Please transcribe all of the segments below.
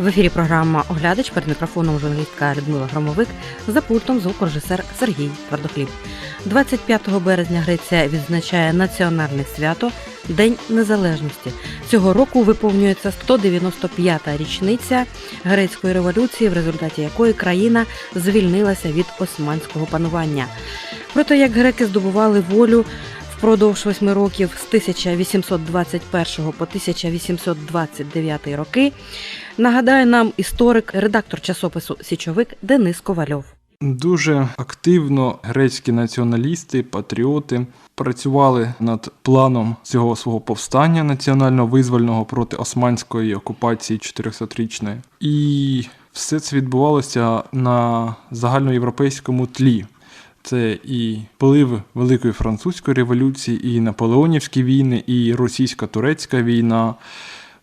В ефірі програма Оглядач перед мікрофоном журналістка Людмила Громовик за пультом звукорежисер Сергій Твердохліб. 25 березня Греція відзначає національне свято День Незалежності. Цього року виповнюється 195-та річниця грецької революції, в результаті якої країна звільнилася від османського панування. Про те, як греки здобували волю впродовж восьми років з 1821 по 1829 роки, нагадає нам історик, редактор часопису Січовик Денис Ковальов. Дуже активно грецькі націоналісти, патріоти працювали над планом цього свого повстання національно-визвольного проти османської окупації 400-річної. І все це відбувалося на загальноєвропейському тлі. Це і вплив Великої французької революції, і наполеонівські війни, і російсько-турецька війна.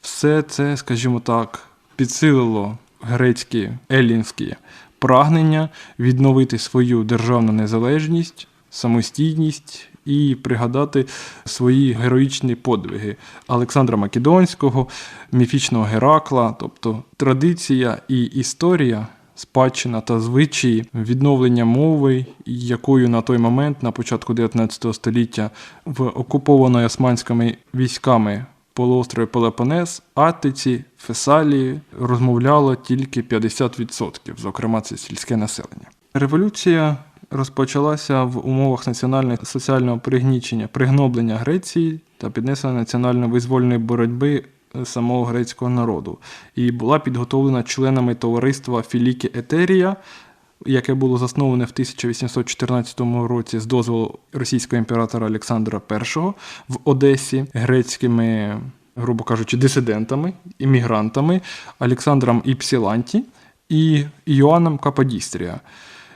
Все це, скажімо так, підсилило грецькі елінські прагнення відновити свою державну незалежність, самостійність і пригадати свої героїчні подвиги Олександра Македонського, міфічного Геракла, тобто традиція і історія. Спадщина та звичаї відновлення мови, якою на той момент, на початку 19 століття, в окупованої османськими військами полуострові Пелопонес, Аттиці, Фесалії розмовляло тільки 50%, зокрема це сільське населення. Революція розпочалася в умовах національного соціального пригнічення, пригноблення Греції та піднесення національно-визвольної боротьби самого грецького народу і була підготовлена членами товариства Філіки Етерія, яке було засноване в 1814 році з дозволу російського імператора Олександра І в Одесі грецькими, грубо кажучи, дисидентами, іммігрантами Олександром Іпсіланті і Йоанном Каподістрія,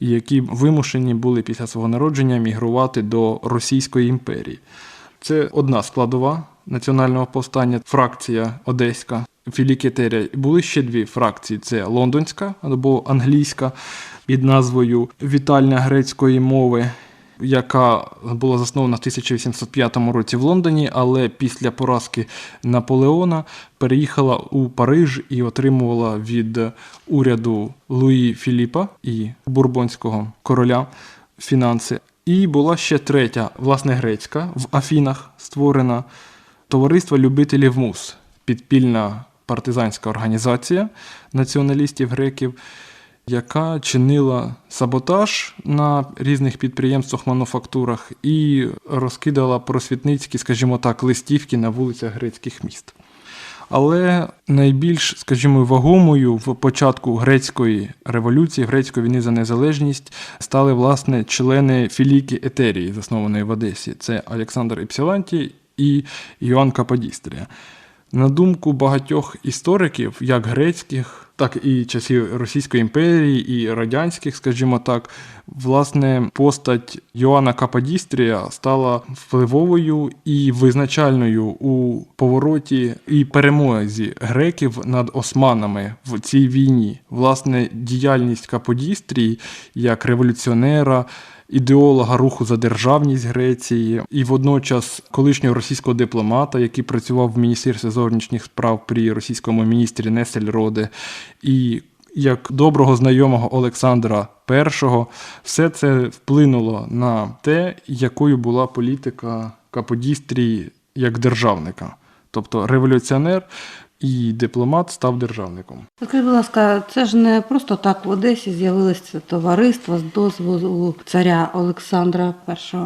які вимушені були після свого народження мігрувати до Російської імперії. Це одна складова національного повстання, фракція Одеська, Філікетерія. Були ще дві фракції: це лондонська або англійська під назвою Вітальня грецької мови, яка була заснована в 1805 році в Лондоні, але після поразки Наполеона переїхала у Париж і отримувала від уряду Луї Філіпа і бурбонського короля фінанси. І була ще третя, власне, грецька в Афінах створена товариство любителів мус, підпільна партизанська організація націоналістів греків, яка чинила саботаж на різних підприємствах, мануфактурах і розкидала просвітницькі, скажімо так, листівки на вулицях грецьких міст. Але найбільш, скажімо, вагомою в початку грецької революції, грецької війни за незалежність стали власне члени філіки Етерії, заснованої в Одесі. Це Олександр Іпсіланті і Йоанн Каподістрія. На думку багатьох істориків, як грецьких, так і часів Російської імперії, і радянських, скажімо так, власне, постать Йоанна Каподістрія стала впливовою і визначальною у повороті і перемозі греків над османами в цій війні. Власне, діяльність Каподістрії як революціонера ідеолога руху за державність Греції і водночас колишнього російського дипломата, який працював в Міністерстві зовнішніх справ при російському міністрі Несельроде, і як доброго знайомого Олександра І, все це вплинуло на те, якою була політика Каподістрії як державника, тобто революціонер. І дипломат став державником. Скажіть, будь ласка, це ж не просто так в Одесі з'явилося товариство з дозволу царя Олександра І.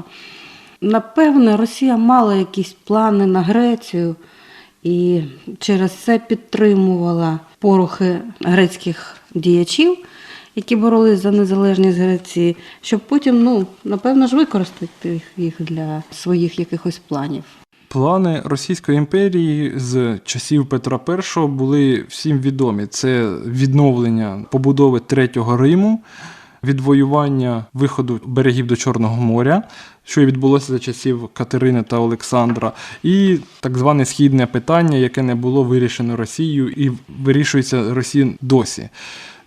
Напевне, Росія мала якісь плани на Грецію і через це підтримувала порухи грецьких діячів, які боролись за незалежність Греції, щоб потім, ну, напевно ж, використати їх для своїх якихось планів. Плани Російської імперії з часів Петра І були всім відомі. Це відновлення побудови Третього Риму, відвоювання виходу берегів до Чорного моря, що і відбулося за часів Катерини та Олександра, і так зване східне питання, яке не було вирішено Росією і вирішується Росією досі.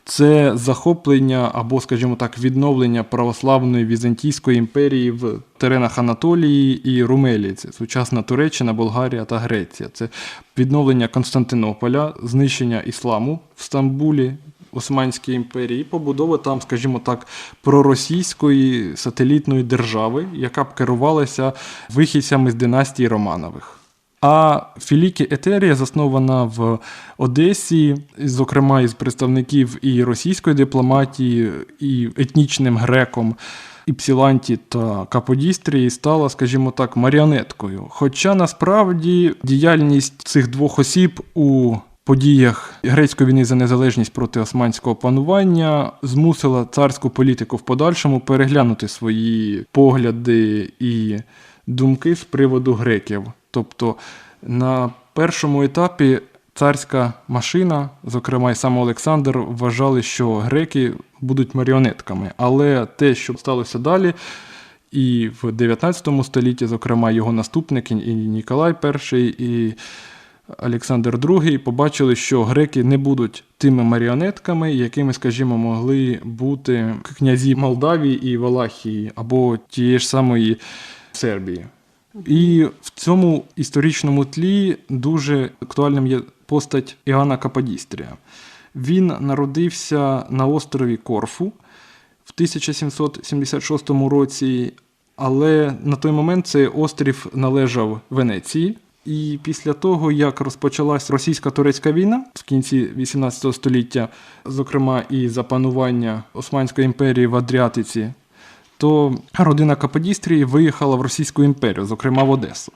Це захоплення або, скажімо так, відновлення православної Візантійської імперії в теренах Анатолії і Румелії. Це сучасна Туреччина, Болгарія та Греція. Це відновлення Константинополя, знищення ісламу в Стамбулі. Османській імперії, і побудова там, скажімо так, проросійської сателітної держави, яка б керувалася вихідцями з династії Романових. А Філікі Етерія заснована в Одесі, зокрема із представників і російської дипломатії, і етнічним греком Іпсіланті та Каподістрії стала, скажімо так, маріонеткою. Хоча насправді діяльність цих двох осіб у подіях грецької війни за незалежність проти османського панування змусила царську політику в подальшому переглянути свої погляди і думки з приводу греків. Тобто на першому етапі царська машина, зокрема і сам Олександр, вважали, що греки будуть маріонетками. Але те, що сталося далі, і в 19 столітті, зокрема, його наступники, і Ніколай І, і Олександр II побачили, що греки не будуть тими маріонетками, якими, скажімо, могли бути князі Молдавії і Валахії або тієї ж самої Сербії. І в цьому історичному тлі дуже актуальним є постать Іоанна Каподістрія. Він народився на острові Корфу в 1776 році, але на той момент цей острів належав Венеції. І після того, як розпочалась російсько-турецька війна в кінці 18 століття, зокрема і за панування Османської імперії в Адріатиці, то родина Каподістрії виїхала в Російську імперію, зокрема в Одесу,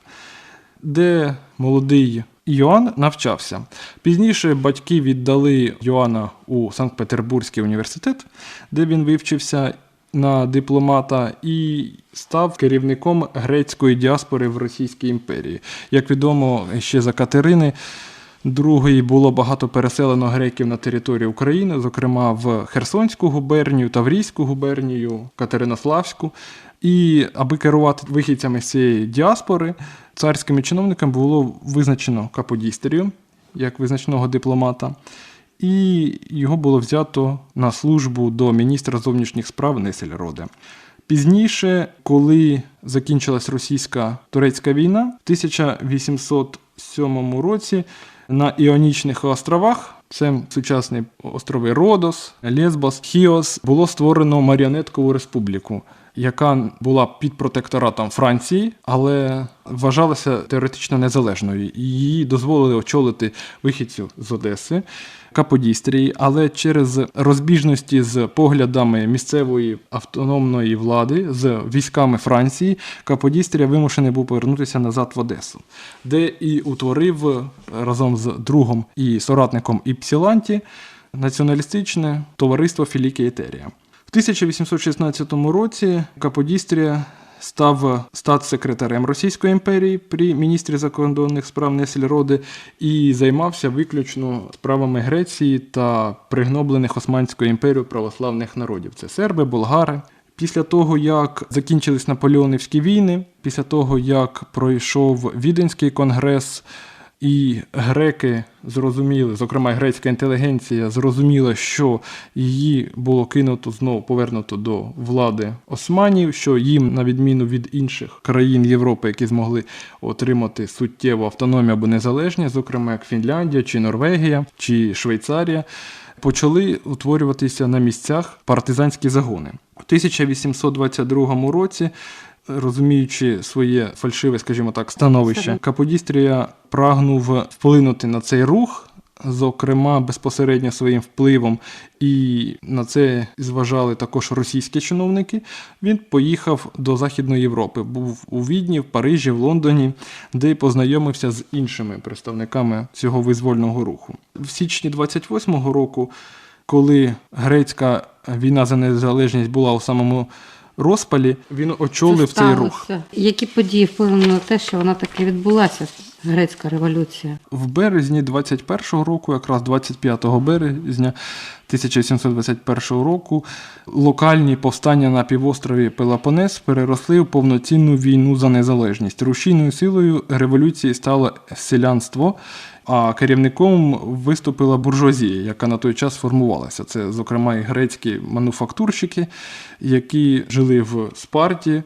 де молодий Йоанн навчався. Пізніше батьки віддали Йоанна у Санкт-Петербурзький університет, де він вивчився на дипломата і став керівником грецької діаспори в Російській імперії. Як відомо, ще за Катерини. Другої було багато переселено греків на територію України, зокрема в Херсонську губернію, Таврійську губернію, Катеринославську. І аби керувати вихідцями з цієї діаспори, царськими чиновниками було визначено Каподістерію як визначного дипломата, і його було взято на службу до міністра зовнішніх справ Несельроде. Пізніше, коли закінчилась російська турецька війна, в 1807 році на Іонічних островах, це сучасні острови Родос, Лесбос, Хіос, було створено маріонеткову республіку, яка була під протекторатом Франції, але вважалася теоретично незалежною. Її дозволили очолити вихідцю з Одеси. Каподістрії, але через розбіжності з поглядами місцевої автономної влади з військами Франції, Каподістрія вимушений був повернутися назад в Одесу, де і утворив разом з другом і соратником Іпсіланті націоналістичне товариство Філіки Етерія. В 1816 році Каподістрія став статс-секретарем Російської імперії при міністрі закордонних справ Несельроди і займався виключно справами Греції та пригноблених Османською імперією православних народів. Це серби, болгари. Після того, як закінчились наполеонівські війни, після того, як пройшов Віденський конгрес, і греки зрозуміли, зокрема грецька інтелігенція, зрозуміла, що її було кинуто знову повернуто до влади османів, що їм, на відміну від інших країн Європи, які змогли отримати суттєву автономію або незалежність, зокрема як Фінляндія, чи Норвегія, чи Швейцарія, почали утворюватися на місцях партизанські загони. У 1822 році розуміючи своє фальшиве, скажімо так, становище, Каподістрія прагнув вплинути на цей рух. Зокрема, безпосередньо своїм впливом, і на це зважали також російські чиновники. Він поїхав до Західної Європи, був у Відні, в Парижі, в Лондоні, де й познайомився з іншими представниками цього визвольного руху. В січні 28-го року, коли грецька війна за незалежність була у самому розпалі, він очолив Це цей рух. Які події вплинули на те, що вона таки відбулася, грецька революція? В березні 21-го року, якраз 25 березня 1721 року, локальні повстання на півострові Пелопонес переросли в повноцінну війну за незалежність. Рушійною силою революції стало селянство, а керівником виступила буржуазія, яка на той час формувалася. Це, зокрема, і грецькі мануфактурщики, які жили в Спарті.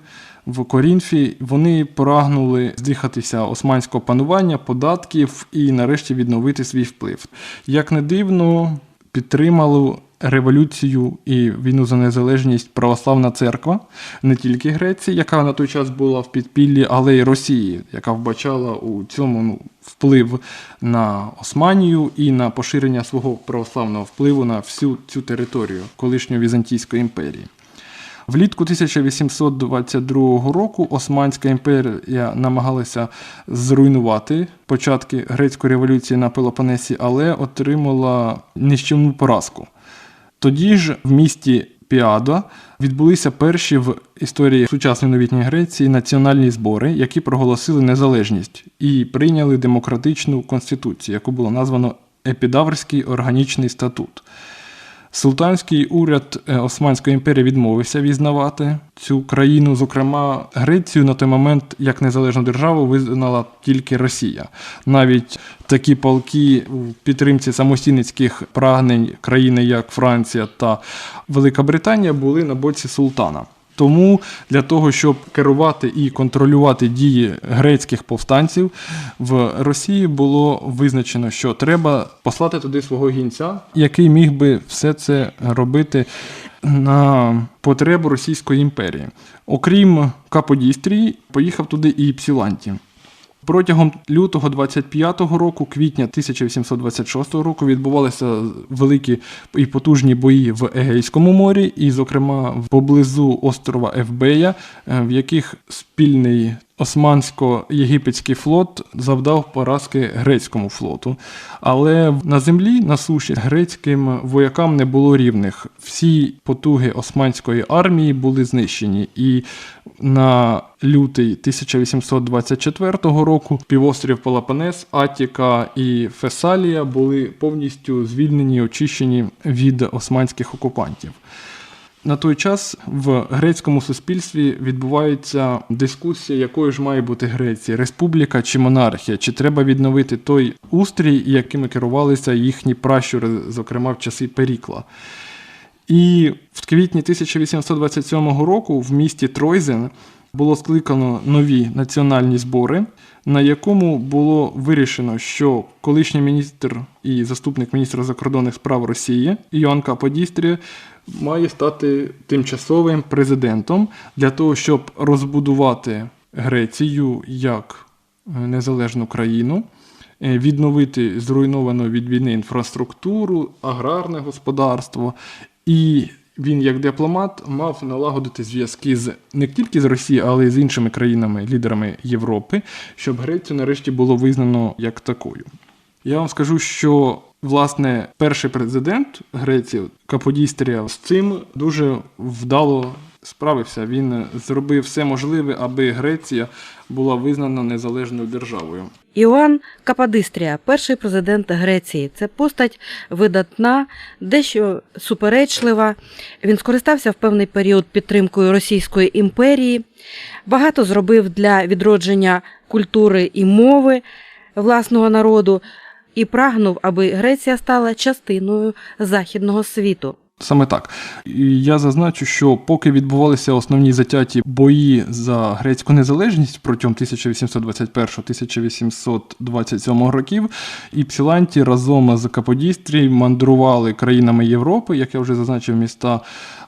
В Корінфі вони прагнули здихатися османського панування, податків і нарешті відновити свій вплив. Як не дивно, підтримали революцію і війну за незалежність православна церква, не тільки Греції, яка на той час була в підпіллі, але й Росії, яка вбачала у цьому ну, вплив на Османію і на поширення свого православного впливу на всю цю територію колишньої Візантійської імперії. Влітку 1822 року Османська імперія намагалася зруйнувати початки грецької революції на Пелопонесі, але отримала нищівну поразку. Тоді ж в місті Піадо відбулися перші в історії сучасної новітньої Греції національні збори, які проголосили незалежність і прийняли демократичну конституцію, яку було названо Епідаврський органічний статут. Султанський уряд е, Османської імперії відмовився візнавати цю країну. Зокрема, Грецію на той момент як незалежну державу визнала тільки Росія. Навіть такі полки в підтримці самостійницьких прагнень країни, як Франція та Велика Британія, були на боці султана. Тому для того, щоб керувати і контролювати дії грецьких повстанців в Росії було визначено, що треба послати туди свого гінця, який міг би все це робити на потребу Російської імперії. Окрім Каподістрії, поїхав туди і Псіланті. Протягом лютого 25-го року, квітня 1826 року відбувалися великі і потужні бої в Егейському морі, і, зокрема, поблизу острова Евбея, е, в яких спільний османсько-єгипетський флот завдав поразки грецькому флоту. Але на землі, на суші, грецьким воякам не було рівних. Всі потуги османської армії були знищені. І на лютий 1824 року півострів Пелопонес, Атіка і Фесалія були повністю звільнені і очищені від османських окупантів. На той час в грецькому суспільстві відбувається дискусія, якою ж має бути Греція, республіка чи монархія, чи треба відновити той устрій, якими керувалися їхні пращури, зокрема в часи Перікла. І в квітні 1827 року в місті Тройзен було скликано нові національні збори, на якому було вирішено, що колишній міністр і заступник міністра закордонних справ Росії Іоанн Каподістрі має стати тимчасовим президентом для того, щоб розбудувати Грецію як е, незалежну країну, е, відновити зруйновану від війни інфраструктуру, аграрне господарство. І він, як дипломат, мав налагодити зв'язки з не тільки з Росією, але й з іншими країнами, лідерами Європи, щоб Грецію нарешті було визнано як такою. Я вам скажу, що власне перший президент Греції Каподістрія з цим дуже вдало справився. Він зробив все можливе, аби Греція була визнана незалежною державою. Іоанн Кападистрія, перший президент Греції. Це постать видатна, дещо суперечлива. Він скористався в певний період підтримкою Російської імперії, багато зробив для відродження культури і мови власного народу і прагнув, аби Греція стала частиною західного світу. Саме так. І я зазначу, що поки відбувалися основні затяті бої за грецьку незалежність протягом 1821-1827 років, і Псіланті разом з Каподістрій мандрували країнами Європи, як я вже зазначив, міста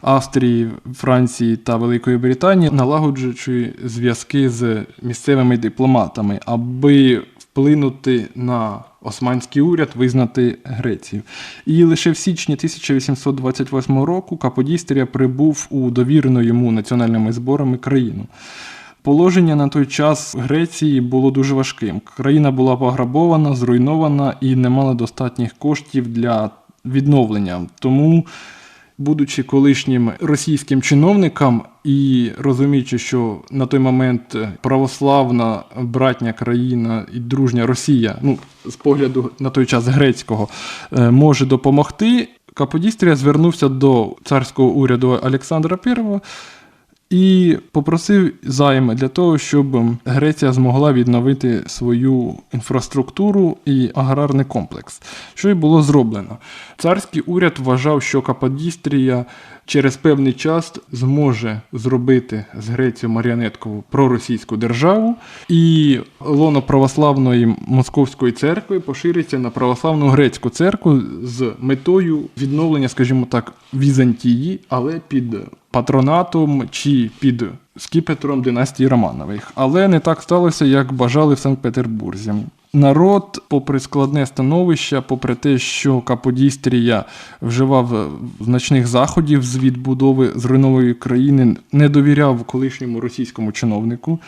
Австрії, Франції та Великої Британії, налагоджуючи зв'язки з місцевими дипломатами, аби вплинути на османський уряд визнати Грецію. І лише в січні 1828 року Каподістрія прибув у довірену йому національними зборами країну. Положення на той час Греції було дуже важким. Країна була пограбована, зруйнована і не мала достатніх коштів для відновлення. Тому будучи колишнім російським чиновником і розуміючи, що на той момент православна братня країна і дружня Росія, ну з погляду на той час грецького, е, може допомогти. Каподістрія звернувся до царського уряду Олександра I і попросив займи для того, щоб Греція змогла відновити свою інфраструктуру і аграрний комплекс, що й було зроблено. Царський уряд вважав, що Каподістрія через певний час зможе зробити з Грецію маріонеткову проросійську державу, і лоно православної московської церкви пошириться на православну грецьку церкву з метою відновлення, скажімо так, Візантії, але під патронатом чи під скіпетром династії Романових. Але не так сталося, як бажали в Санкт-Петербурзі. Народ, попри складне становище, попри те, що Каподістрія вживав значних заходів з відбудови зруйнованої країни, не довіряв колишньому російському чиновнику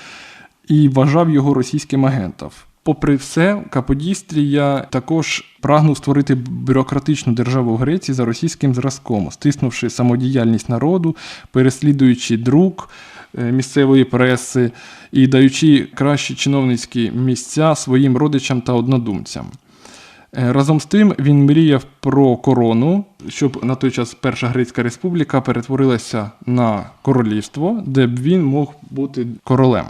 і вважав його російським агентом. Попри все, Каподістрія також прагнув створити бюрократичну державу в Греції за російським зразком, стиснувши самодіяльність народу, переслідуючи друк е, місцевої преси і даючи кращі чиновницькі місця своїм родичам та однодумцям. Е, Разом з тим він мріяв про корону, щоб на той час Перша Грецька Республіка перетворилася на королівство, де б він мог бути королем.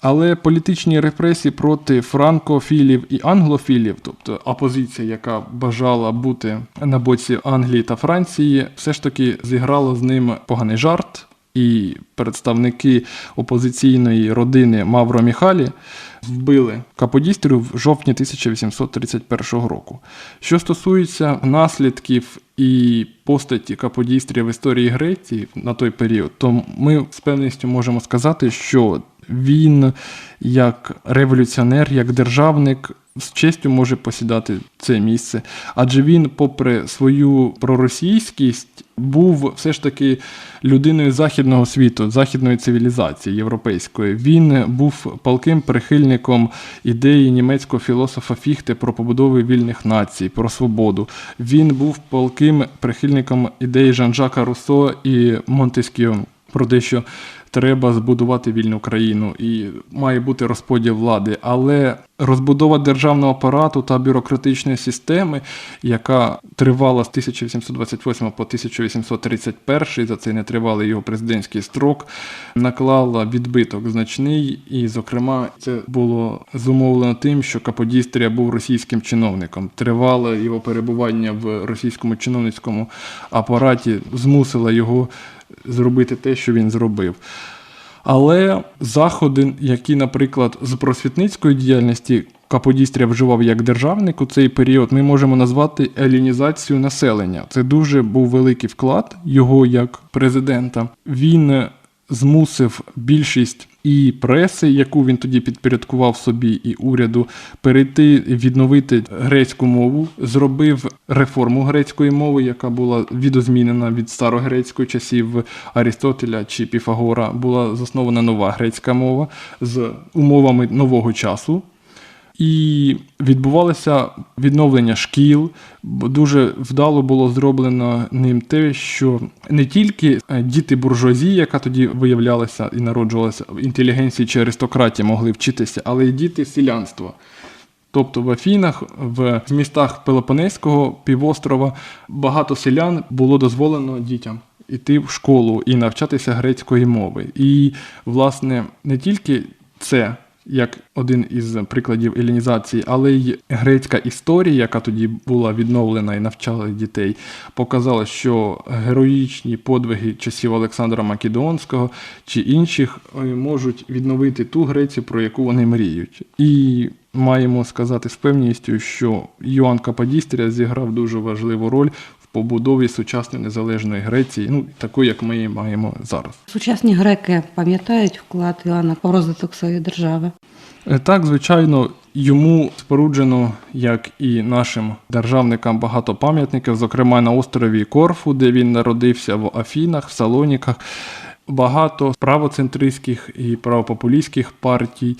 Але політичні репресії проти франкофілів і англофілів, тобто опозиція, яка бажала бути на боці Англії та Франції, все ж таки зіграла з ним поганий жарт. І представники опозиційної родини Мавро Міхалі вбили Каподістрію в жовтні 1831 року. Що стосується наслідків і постаті Каподістрія в історії Греції на той період, то ми з певністю можемо сказати, що він як революціонер, як державник з честю може посідати це місце, адже він, попри свою проросійськість, був все ж таки людиною західного світу, західної цивілізації європейської. Він був палким прихильником ідеї німецького філософа Фіхте про побудову вільних націй, про свободу. Він був палким прихильником ідеї Жан-Жака Руссо і Монтескіо про те, що треба збудувати вільну країну і має бути розподіл влади. Але розбудова державного апарату та бюрократичної системи, яка тривала з 1828 по 1831, за цей нетривалий його президентський строк, наклала відбиток значний, і, зокрема, це було зумовлено тим, що Каподістрія був російським чиновником. Тривале його перебування в російському чиновницькому апараті змусило його зробити те, що він зробив. Але заходи, які, наприклад, з просвітницької діяльності Каподістря вживав як державник у цей період, ми можемо назвати елінізацію населення. Це дуже був великий вклад його як президента. Він змусив більшість і преси, яку він тоді підпорядкував собі, і уряду, перейти відновити грецьку мову, зробив реформу грецької мови, яка була відозмінена від старогрецької часів Арістотеля чи Піфагора. Була заснована нова грецька мова з умовами нового часу. І відбувалося відновлення шкіл. бо Дуже вдало було зроблено ним те, що не тільки е, діти буржуазії, яка тоді виявлялася і народжувалася в інтелігенції чи аристократії, могли вчитися, але й діти селянства. Тобто в Афінах, в містах Пелопонезького півострова багато селян було дозволено дітям іти в школу і навчатися грецької мови. І, власне, не тільки це як один із прикладів елінізації, але й грецька історія, яка тоді була відновлена і навчала дітей, показала, що героїчні подвиги часів Олександра Македонського чи інших е, можуть відновити ту Грецію, про яку вони мріють. І маємо сказати з певністю, що Йоанн Каподістрія зіграв дуже важливу роль побудові сучасної незалежної Греції, ну такої, як ми її маємо зараз. Сучасні греки пам'ятають вклад Іоанна в розвиток своєї держави. Е, Так, звичайно, йому споруджено, як і нашим державникам, багато пам'ятників, зокрема на острові Корфу, де він народився в Афінах, в Салоніках. Багато правоцентристських і правопопулістських партій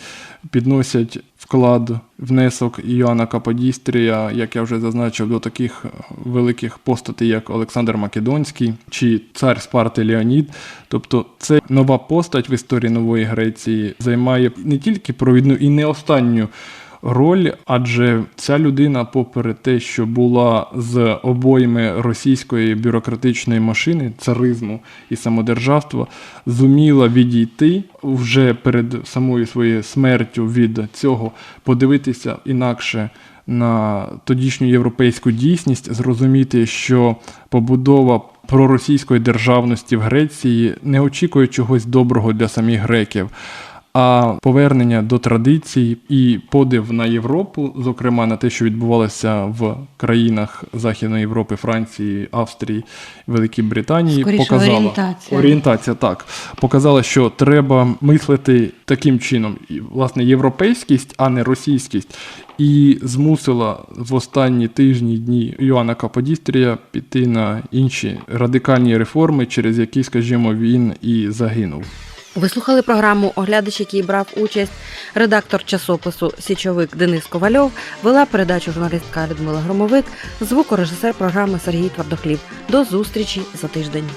підносять вклад, внесок Іоанна Каподістрія, як я вже зазначив, до таких великих постатей, як Олександр Македонський чи цар Спарти Леонід. Тобто, це нова постать в історії нової Греції займає не тільки провідну і не останню роль, адже ця людина, попри те, що була з обойми російської бюрократичної машини, царизму і самодержавства, зуміла відійти вже перед самою своєю смертю від цього, подивитися інакше на тодішню європейську дійсність, зрозуміти, що побудова проросійської державності в Греції не очікує чогось доброго для самих греків. А повернення до традицій і подив на Європу, зокрема на те, що відбувалося в країнах Західної Європи, Франції, Австрії, Великій Британії, Скоріше, показала орієнтація. орієнтація, так показала, що треба мислити таким чином, власне європейськість, а не російськість, і змусила в останні тижні дні Йоанна Каподістрія піти на інші радикальні реформи, через які, скажімо, він і загинув. Ви слухали програму Оглядач, який брав участь редактор часопису Січовик Денис Ковальов, вела передачу журналістка Людмила Громовик, звукорежисер програми Сергій Твердохліб. До зустрічі за тиждень.